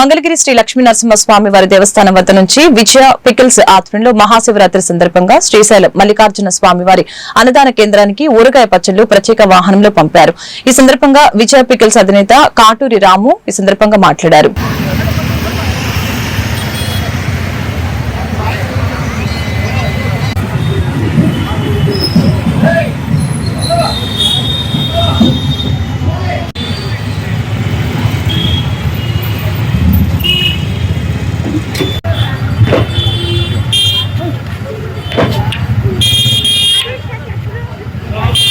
మంగళగిరి శ్రీ లక్ష్మీ నరసింహస్వామి వారి దేవస్థానం వద్ద నుంచి విజయ పికిల్స్ ఆధ్వర్యంలో మహాశివరాత్రి సందర్భంగా శ్రీశైలం మల్లికార్జున స్వామి వారి అన్నదాన కేంద్రానికి ఊరగాయ పచ్చళ్ళు ప్రత్యేక వాహనంలో పంపారు. ఈ సందర్భంగా విజయ పికిల్స్ అధినేత కాటూరి రాము ఈ సందర్భంగా మాట్లాడారు No, pagka islam na yan. ఓం లక్ష్మీ నరసింహ ఓం నమ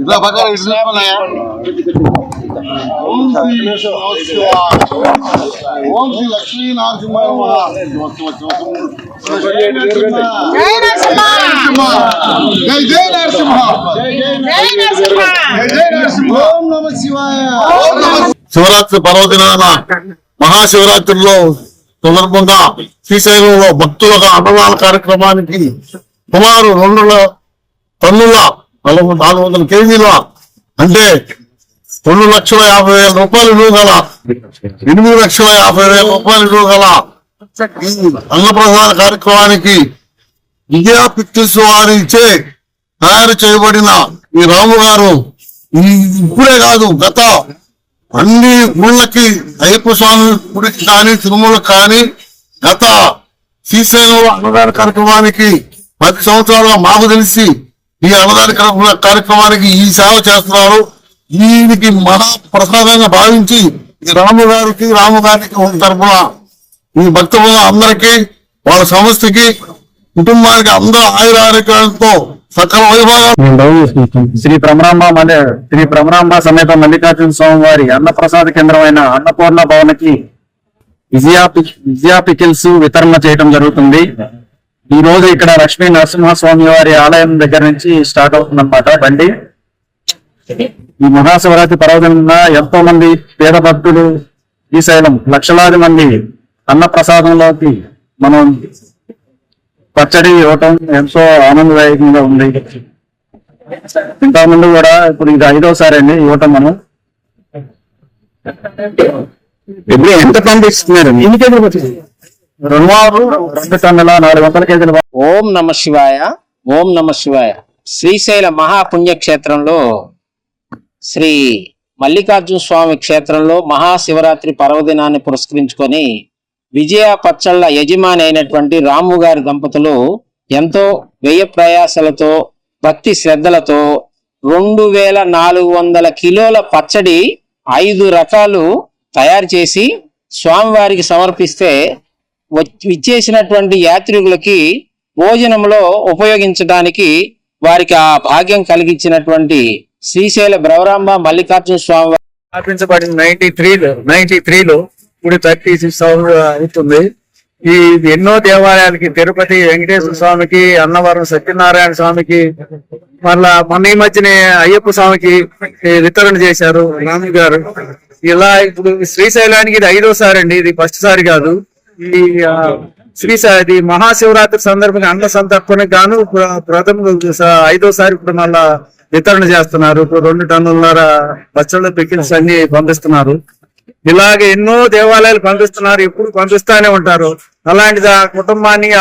ఇట్లా పక్కన ఇట్లా ఓం శ్రీ ఓం శ్రీ లక్ష్మీ నరసింహ జై నరసింహ ఓం నమ శివాయ శివరాత్రి పర్వదినాన మహాశివరాత్రిలో సందర్భంగా శ్రీశైలంలో భక్తుల అన్నదాన కార్యక్రమానికి సుమారు రెండు టన్నుల నలభై నాలుగు వందల కేజీల అంటే రెండు లక్షల యాభై వేల రూపాయలు విలువ గల ఎనిమిది లక్షల యాభై వేల రూపాయలు విలువ గల ఈ అన్నప్రసాద కార్యక్రమానికి విజయ పిక్చర్స్ వారిచే తయారు చేయబడిన ఈ రాము గారు ఇప్పుడే కాదు గత అన్ని గుళ్ళకి అయ్యప్ప స్వామి గుడికి కానీ తిరుమలకు కానీ గత శ్రీశైలంలో అన్నదాన కార్యక్రమానికి పది సంవత్సరాలుగా మాకు తెలిసి ఈ అన్నదాన కార్యక్రమానికి ఈ సేవ చేస్తున్నారు. దీనికి మహాప్రసాదంగా భావించి ఈ రాము గారికి రాము గారికి ఈ భక్త అందరికీ వాళ్ళ సంస్థకి కుటుంబానికి అందరూ ఆయుర ఆరోగ్యాలతో సకల శ్రీ భ్రమరాంబ మల్లి శ్రీ భ్రమరాంబ సమేత మల్లికార్జున స్వామి వారి అన్నప్రసాద కేంద్రమైన అన్నపూర్ణ భవనకి విజయా విజయా పికిల్స్ వితరణ చేయడం జరుగుతుంది. ఈ రోజు ఇక్కడ లక్ష్మీ నరసింహస్వామి వారి ఆలయం దగ్గర నుంచి స్టార్ట్ అవుతుందన్నమాట బండి. ఈ మహాశివరాత్రి పర్వదిన ఎంతో మంది పేద భక్తులు శ్రీశైలం లక్షలాది మంది అన్న ప్రసాదంలోకి మనం పచ్చడి ఇవ్వటం ఎంతో ఆనందదాయకంగా ఉంది. ఇంత ముందు కూడా ఇప్పుడు ఇది ఐదోసారి అండి ఇవ్వటం మనం. ఎంత పంపిస్తున్నారు? ఎన్ని కేజీలు రెండు టన్నుల నాలుగు వందల ఓం నమ శివాయ ఓం నమ శివాయ. శ్రీశైల మహాపుణ్యక్షేత్రంలో శ్రీ మల్లికార్జున స్వామి క్షేత్రంలో మహాశివరాత్రి పర్వదినాన్ని పురస్కరించుకొని విజయ పచ్చళ్ళ యజమాని అయినటువంటి రాము గారి దంపతులు ఎంతో వ్యయ ప్రయాసలతో భక్తి శ్రద్ధలతో రెండు వేల నాలుగు వందల కిలోల పచ్చడి ఐదు రకాలు తయారు చేసి స్వామివారికి సమర్పిస్తే విచ్చేసినటువంటి యాత్రికులకి భోజనంలో ఉపయోగించడానికి వారికి ఆ భాగ్యం కలిగించినటువంటి శ్రీశైల బ్రవరాంబ మల్లికార్జున స్వామి వారి స్థాపించబడింది నైన్టీ త్రీలో నైన్టీ త్రీలో ఇప్పుడు థర్టీ సిక్స్ అవుతుంది. ఈ ఎన్నో దేవాలయాలకి తిరుపతి వెంకటేశ్వర స్వామికి అన్నవరం సత్యనారాయణ స్వామికి మళ్ళా మొన్న ఈ మధ్యనే అయ్యప్ప స్వామికి వితరణ చేశారు రాము గారు ఇలా ఇప్పుడు శ్రీశైలానికి ఇది ఐదోసారి అండి ఇది ఫస్ట్ సారి కాదు. ఈ శ్రీ ఇది మహాశివరాత్రి సందర్భంగా అన్న సంతర్పణకు గాను ప్ర- ప్రథమ ఐదోసారి ఇప్పుడు మళ్ళా వితరణ చేస్తున్నారు. ఇప్పుడు రెండు టన్నులన్నర పచ్చళ్ళ పికిల్స్ అన్ని పంపిస్తున్నారు. ఇలాగే ఎన్నో దేవాలయాలు పంపిస్తున్నారు. ఎప్పుడు పంపిస్తానే ఉంటారు. అలాంటిది ఆ కుటుంబాన్ని